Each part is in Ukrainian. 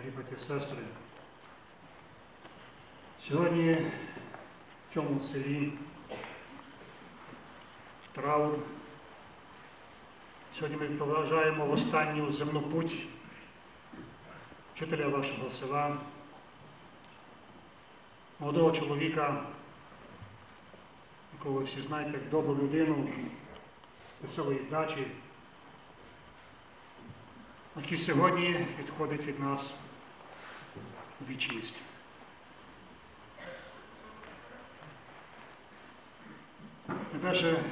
браті і сестри. Сьогодні в цьому селі траур. Сьогодні ми проважаємо в останню земну путь вчителя вашого села, молодого чоловіка, якого ви всі знаєте, як добру людину, веселої вдачі, який сьогодні відходить від нас вічність. Найперше,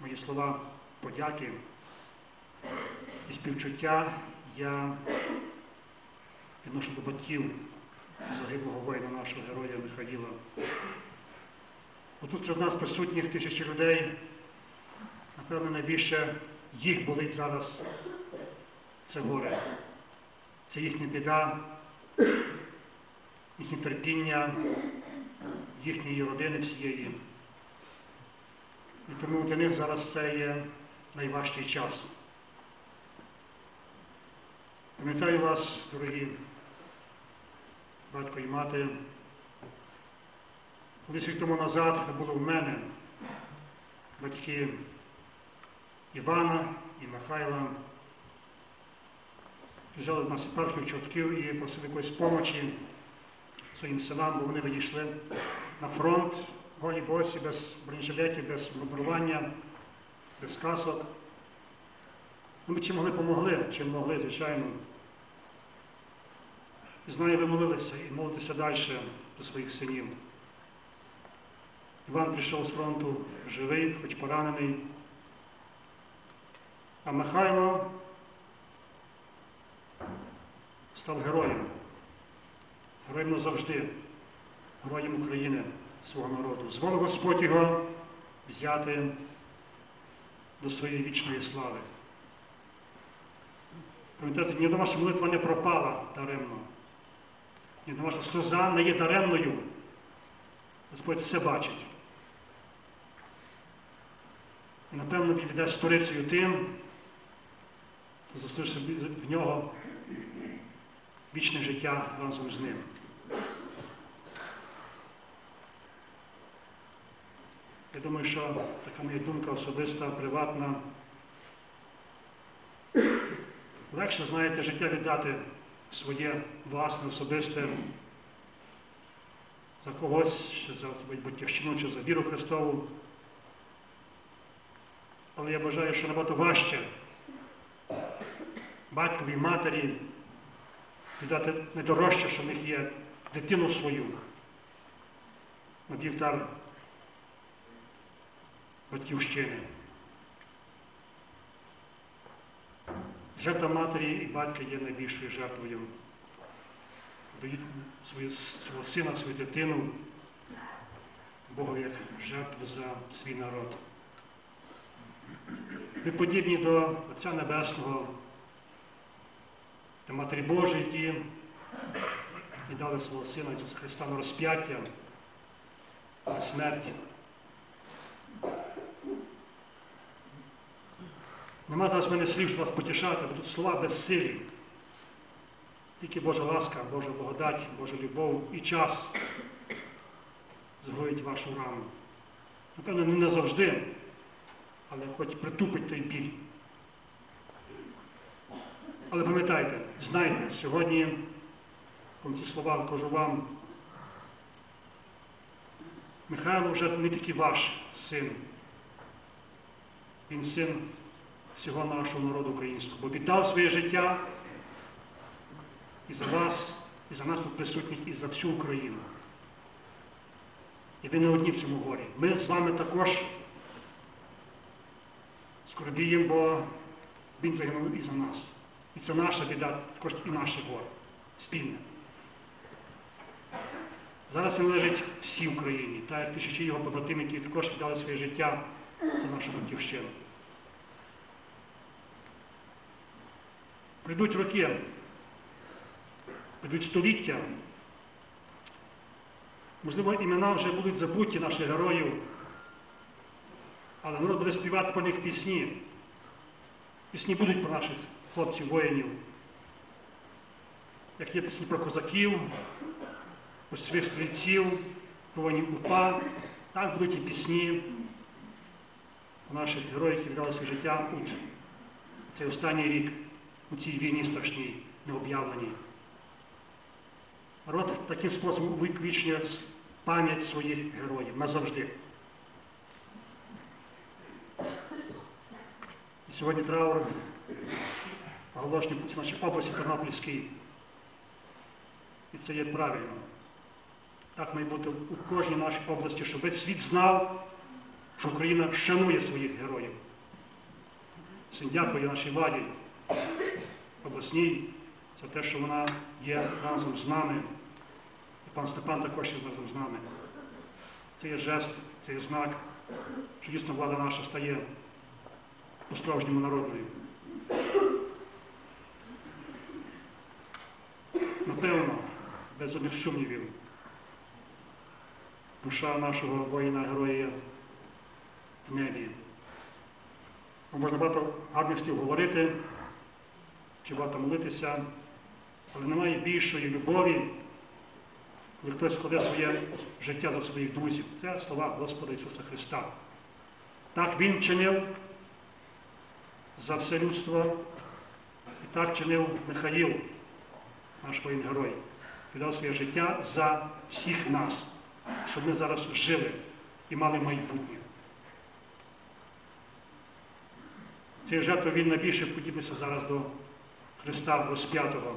мої слова подяки і співчуття я відношу до батьків загиблого воїна нашого героя Михаїла. Отут серед нас присутніх тисячі людей, напевно, найбільше їх болить зараз це горе. Це їхня біда, їхнє терпіння, їхньої родини всієї. І тому для них зараз це є найважчий час. Пам'ятаю вас, дорогі батько і мати. Колись рік тому назад ви були в мене, батьки Івана і Михайла. Взяли нас перших чортків і просили якоїсь помочі своїм селам, бо вони вийшли на фронт, голі босі, без бронежилетів, без мудрування, без касок. Ну, Ми чим могли помогли, чим могли, звичайно. І знаю, ви молилися і молитеся далі до своїх синів. Іван прийшов з фронту живий, хоч поранений. А Михайло став героєм. Героєм назавжди, героєм України, свого народу. Зволив Господь його взяти до своєї вічної слави. Пам'ятаєте, ні одна ваша молитва не пропала даремно. Ні одна ваша сльоза не є даремною. Господь все бачить. І, напевно, він віддасть сторицею тим, хто заслужився в нього вічне життя разом з ним. Я думаю, що така моя думка особиста, приватна. Легше, знаєте, життя віддати своє власне, особисте за когось, чи за батьківщину, чи за віру Христову. Але я бажаю, що набагато важче батькові і матері віддати найдорожче, що в них є дитину свою на вівтар батьківщини. Жертва матері і батька є найбільшою жертвою. Дають свого сина, свою дитину Богу як жертву за свій народ. Ви подібні до Отця Небесного, до Матері Божої, які віддали свого Сина Ісуса Христа на розп'яття, на смерть. Нема зараз в мене слів, щоб вас потішати, бо тут слова безсилі. Тільки Божа ласка, Божа благодать, Божа любов і час загоїть вашу рану. Напевно, не назавжди, але хоч притупить той біль. Але пам'ятайте, знайте, сьогодні, коли ці слова кажу вам, Михайло вже не тільки ваш син, він син всього нашого народу українського, бо віддав своє життя і за вас, і за нас тут присутніх, і за всю Україну. І ви не одні в цьому горі. Ми з вами також скорбіємо, бо він загинув і за нас. І це наша біда, також і наше горе, спільне. Зараз він лежить всій Україні, так як тисячі його побратимів, які також віддали своє життя за нашу батьківщину. Прийдуть роки, прийдуть століття. Можливо, імена вже будуть забуті наших героїв, але народ буде співати про них пісні. Пісні будуть про наших хлопців, воїнів. як є пісні про козаків, своїх стрільців, про воїнів УПА, так будуть і пісні про наших героїв, які віддали своє життя у цей останній рік, у цій війні страшній, необ'явленій. Народ таким способом увіковічнює пам'ять своїх героїв назавжди. Сьогодні траур оголошений в нашій області Тернопільській. І це є правильно. Так має бути у кожній нашій області, щоб весь світ знав, що Україна шанує своїх героїв. Всім дякую нашій владі обласній за те, що вона є разом з нами. І пан Степан також є разом з нами. Це є жест, це є знак, що дійсно влада наша стає по-справжньому народною. Напевно, без жодних сумнівів, душа нашого воїна-героя в небі. Можна багато гарних слів говорити, чи багато молитися, але немає більшої любові, коли хтось складе своє життя за своїх друзів. Це слова Господа Ісуса Христа. Так Він чинив за все людство, і так чинив Михаїл, наш воїн-герой. Віддав своє життя за всіх нас, щоб ми зараз жили і мали майбутнє. Цей жертва він найбільше подібнився зараз до Христа розп'ятого,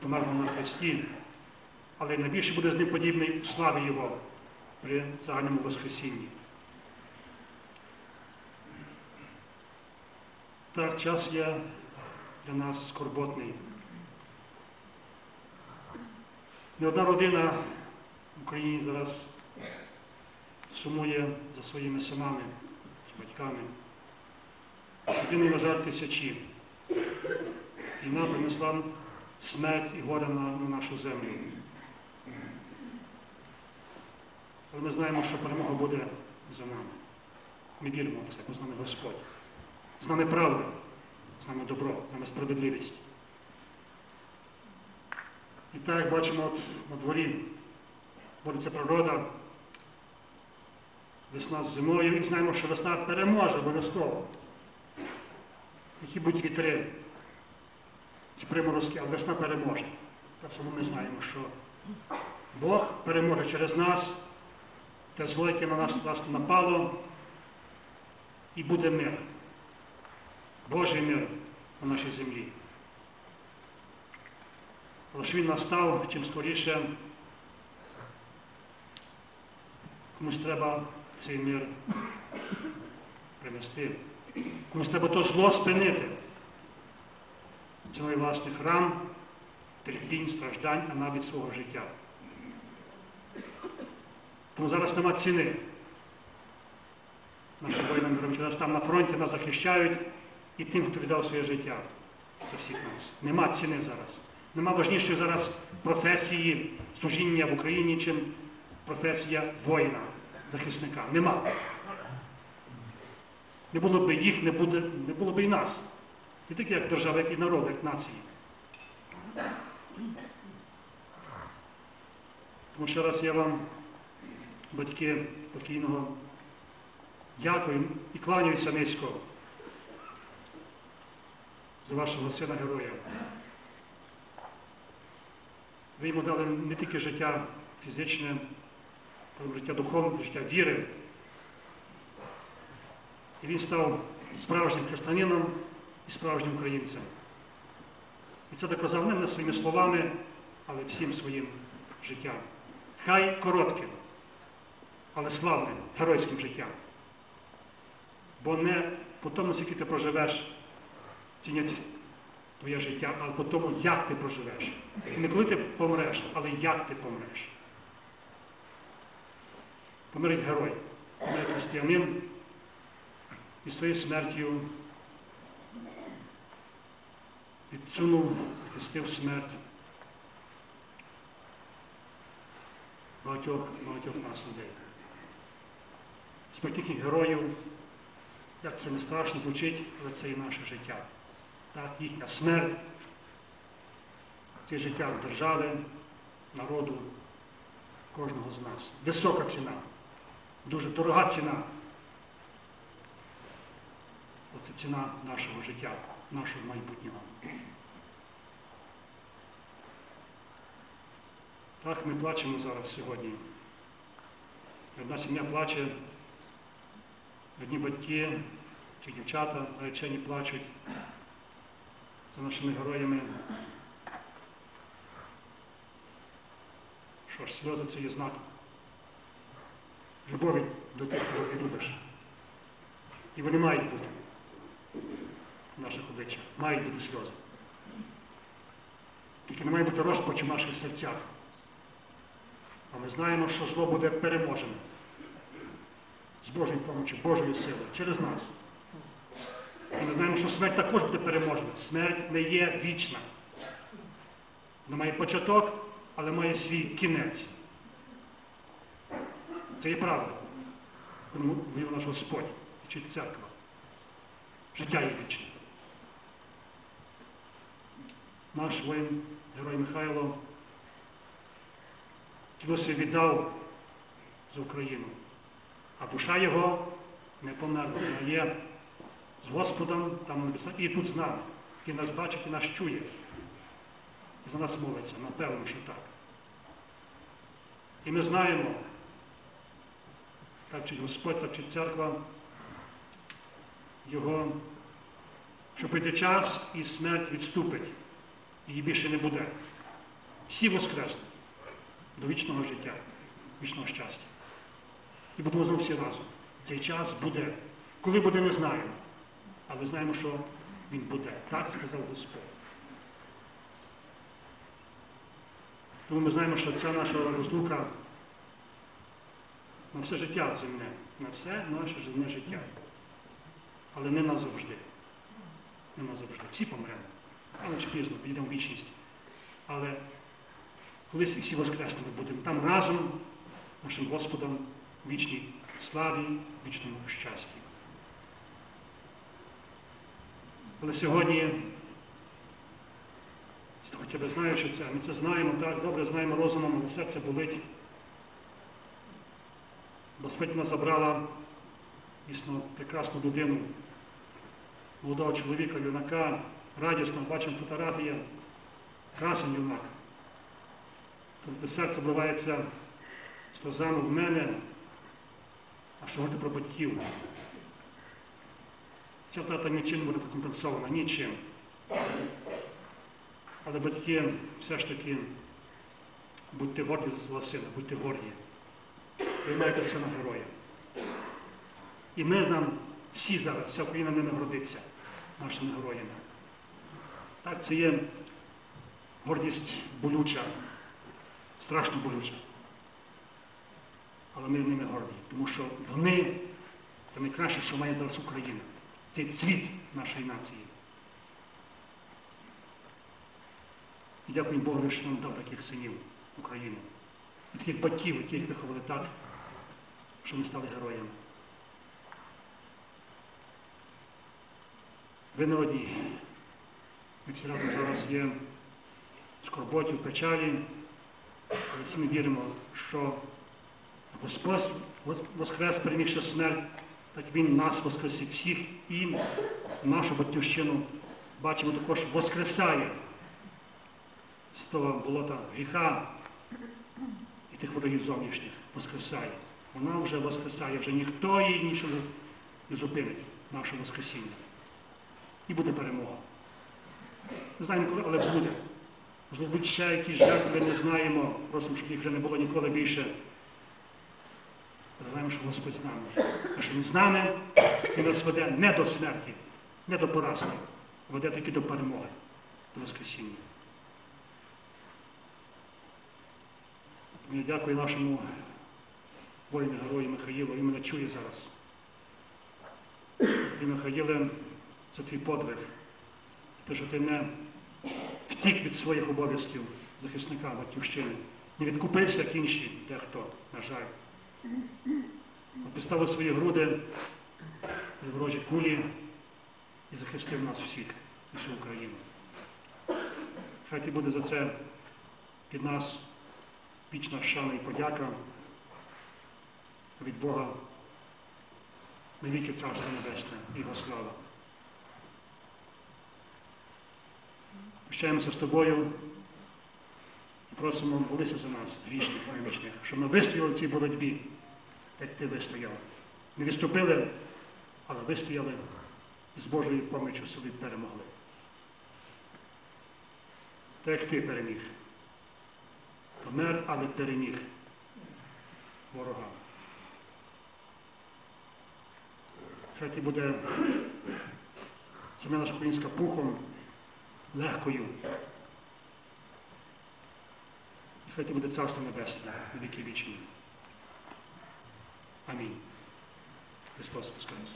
померлого на Христі, але найбільше буде з ним подібний у славі Його при загальному Воскресінні. Так, час є для нас скорботний. Не одна родина в Україні зараз сумує за своїми синами батьками. Єдиний, на жаль, тисячі. Війна принесла смерть і горе на, на нашу землю. Але ми знаємо, що перемога буде за нами. Ми віримо в це, бо з нами Господь. З нами правда, з нами добро, з нами справедливість. І так, як бачимо от на дворі, бореться природа, весна з зимою, і знаємо, що весна переможе обов'язково. Які будуть вітри чи приморозки, але весна переможе. Так само ми знаємо, що Бог переможе через нас, те зло, яке на нас напало, і буде мир. Божий мир на нашій землі. Але що він настав чим скоріше, комусь треба цей мир принести. Комусь треба то зло спинити. Ціною власних ран, терпінь, страждань, а навіть свого життя. Тому зараз нема ціни. Наші які зараз там на фронті нас захищають і тим, хто віддав своє життя за всіх нас. Нема ціни зараз. Нема важнішої зараз професії служіння в Україні, чим професія воїна, захисника. Нема. Не було б їх, не, буде, не було б і нас. Не тільки як держава, як і народ, як нації. Тому ще раз я вам, батьки покійного, дякую і кланяюся низько за вашого сина героя. Ви йому дали не тільки життя фізичне, життя духовне, життя віри. І він став справжнім християнином і справжнім українцем. І це доказав не своїми словами, але всім своїм життям. Хай коротким, але славним, геройським життям. Бо не по тому, скільки ти проживеш, цінять твоє життя, але по тому, як ти проживеш. І не коли ти помреш, але як ти помреш. Помирить герой, помирить християнин і своєю смертю відсунув, захистив смерть багатьох, багатьох нас людей. Їхніх героїв, як це не страшно звучить, але це і наше життя. Так, їхня смерть це життя держави, народу, кожного з нас. Висока ціна, дуже дорога ціна. Оце ціна нашого життя, нашого майбутнього. Так, ми плачемо зараз сьогодні. Одна сім'я плаче, одні батьки чи дівчата наречені плачуть за нашими героями. Що ж, сльози це є знак любові до тих, кого ти любиш. І вони мають бути в наших обличчях, мають бути сльози. Тільки не має бути розпач у наших серцях. А ми знаємо, що зло буде переможене з Божою помочі, Божою силою, через нас. І ми знаємо, що смерть також буде переможена. Смерть не є вічна. Вона має початок, але має свій кінець. Це є правда. Тому вів наш Господь вчить церква. Життя є вічне. Наш воїн, герой Михайло, тіло своє віддав за Україну, а душа його не померла. Вона є з Господом там на небесах і тут з нами. І нас бачить, і нас чує. І за нас молиться, напевно, що так. І ми знаємо, так чи Господь, так чи церква, Його, що прийде час і смерть відступить, її більше не буде. Всі воскреснуть до вічного життя, вічного щастя. І будемо знову всі разом. Цей час буде. Коли буде, не знаємо. Але знаємо, що він буде. Так сказав Господь. Тому ми знаємо, що ця наша розлука на все життя земне, на все наше земне життя. Але не назавжди. Не назавжди. Всі помремо. Але чи пізно, підемо в вічність. Але колись і всі воскреснемо будемо там разом нашим Господом в вічній славі, вічному щасті. Але сьогодні, хоча б знаючи це, ми це знаємо так, добре знаємо розумом, але серце болить. Бо нас забрала дійсно прекрасну людину, молодого чоловіка, юнака, радісно, бачимо фотографії, красень юнак. Тобто серце вливається сльозами в мене, а що говорити про батьків. Ця втрата нічим не буде компенсована, нічим. Але батьки все ж таки будьте горді за свого сина, будьте горді. Приймайте сина героя. І ми нам всі зараз, вся Україна ними гордиться, нашими героями. Так, це є гордість болюча, страшно болюча. Але ми ними горді, тому що вони це найкраще, що має зараз Україна. Це цвіт нашої нації. І дякую Богу, що нам дав таких синів України. І таких батьків, яких виховали так, що ми стали героями. Ви не одні. Ми всі разом зараз є в скорботі, в печалі, але всі ми віримо, що Господь воскрес, перемігши смерть, так Він нас воскресить всіх і нашу батьківщину, бачимо, також воскресає з того болота гріха і тих ворогів зовнішніх. Воскресає. Вона вже воскресає, вже ніхто її нічого не зупинить, наше Воскресіння. І буде перемога. Не знаємо коли, але буде. Можливо, будуть ще якісь жертви, не знаємо. Просимо, щоб їх вже не було ніколи більше. Але знаємо, що Господь з нами. А що Він з нами, Він нас веде не до смерті, не до поразки, веде тільки до перемоги, до Воскресіння. Дякую нашому воїну герою Михаїлу, він мене чує зараз. І Михаїле, за твій подвиг, те, що ти не втік від своїх обов'язків захисника батьківщини, не відкупився, як інші дехто, на жаль. Підставив свої груди від ворожі кулі і захистив нас всіх, всю Україну. Хай ти буде за це від нас вічна шана і подяка від Бога навіки Царство Небесне Його слава. Прощаємося з тобою просимо молися за нас, грішних, немічних, щоб ми вистояли в цій боротьбі, як ти вистояв. Не відступили, але вистояли і з Божою поміччю собі перемогли. Так як ти переміг. Вмер, але переміг ворога. Хай ти буде земля наша українська пухом, легкою. Хай ти буде царство небесне на віки вічні. Амінь. Христос Воскрес.